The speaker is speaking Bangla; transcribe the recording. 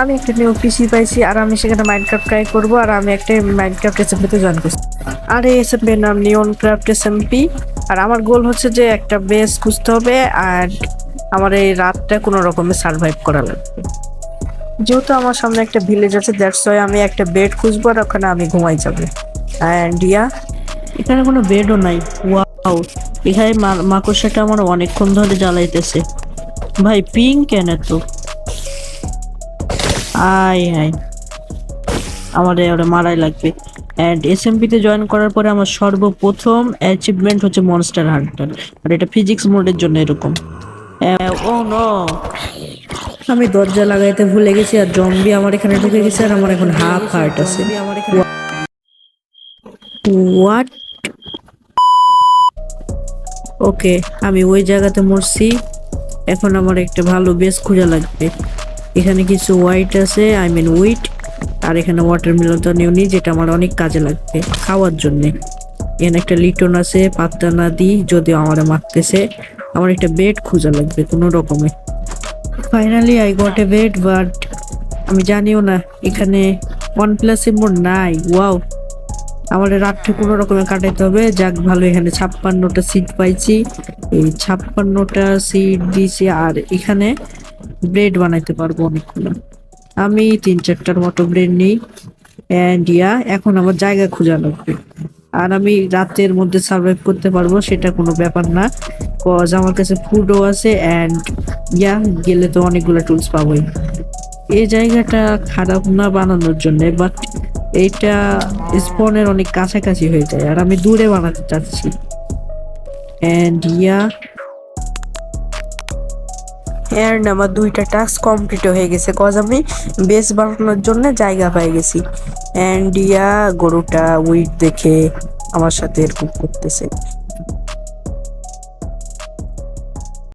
আমি একটা নিউ পিসি পাইছি আর আমি সেখানে মাইনক্রাফট ট্রাই করব আর আমি একটা মাইনক্রাফট এসএমপিতে জয়েন করছি। আর এই এসএমপি নাম নিয়ন ক্রাফট এসএমপি আর আমার গোল হচ্ছে যে একটা বেস খুঁজতে হবে আর আমার এই রাতটা কোনো রকমে সার্ভাইভ করা লাগবে। যেহেতু আমার সামনে একটা ভিলেজ আছে দ্যাটস ওয়াই আমি একটা বেড খুঁজবো আর ওখানে আমি ঘুমাই যাব। অ্যান্ড ইয়া এখানে কোনো বেডও নাই। ওয়াও এখানে মাকড়সাটা আমার অনেকক্ষণ ধরে জ্বালাইতেছে। ভাই পিং কেন তো আয় আয়। আমার ওরা মারাই লাগবে। অ্যান্ড এসএমপিতে জয়েন করার পরে আমার সর্বপ্রথম অ্যাচিভমেন্ট হচ্ছে মনস্টার হান্টার আর এটা ফিজিক্স মোডের জন্য এরকম। ও নো আমি দরজা লাগাইতে ভুলে গেছি আর জম্বি আমার এখানে ঢুকে গেছে আর আমার এখন হাফ হার্ট আছে। হোয়াট ওকে আমি ওই জায়গাতে মরছি। এখন আমার একটা ভালো বেস খোঁজা লাগবে। এখানে কিছু হোয়াইট আছে আই মিন উইট আর এখানে ওয়াটার মিলন তো নেওনি, যেটা আমার অনেক কাজে লাগবে খাওয়ার জন্য। এখানে একটা লিটন আছে, পাত্তা না দিই, যদিও আমার মারতেছে। আমার একটা বেড খোঁজা লাগবে কোনো রকমে। Finally I got a bed but আমি জানিও না, এখানে ওয়ান প্লাস মোড নাই ওয়াও আমার রাতটা কোনো রকমে কাটাইতে হবে, যাক ভালো, এখানে ছাপ্পান্নটা সিট পাইছি। এই ছাপ্পান্নটা সিট দিয়েছি আর এখানে ব্রেড বানাইতে পারব অনেকগুলো। আমি তিন চারটার মতো ব্রেড নিই। অ্যান্ড ইয়া, এখন আমার জায়গা খোঁজা লাগবে। আর আমি রাতের মধ্যে সার্ভাইভ করতে পারব, সেটা কোনো ব্যাপার না। কজ আমার কাছে ফুডও আছে অ্যান্ড ইয়া, গেলে তো অনেকগুলো টুলস পাবোই। এই জায়গাটা খারাপ না বানানোর জন্য বাট এইটা স্পনের অনেক কাছাকাছি হয়ে যায়। আর আমি দূরে বানাতে চাচ্ছি। অ্যান্ড ইয়া অ্যান্ড আমার দুইটা টাস্ক কমপ্লিট হয়ে গেছে। কজ আমি বেস বানানোর জন্য জায়গা পেয়ে গেছি। অ্যান্ড ইয়া, গরুটা উইট দেখে আমার সাথে এরকম করতেছে।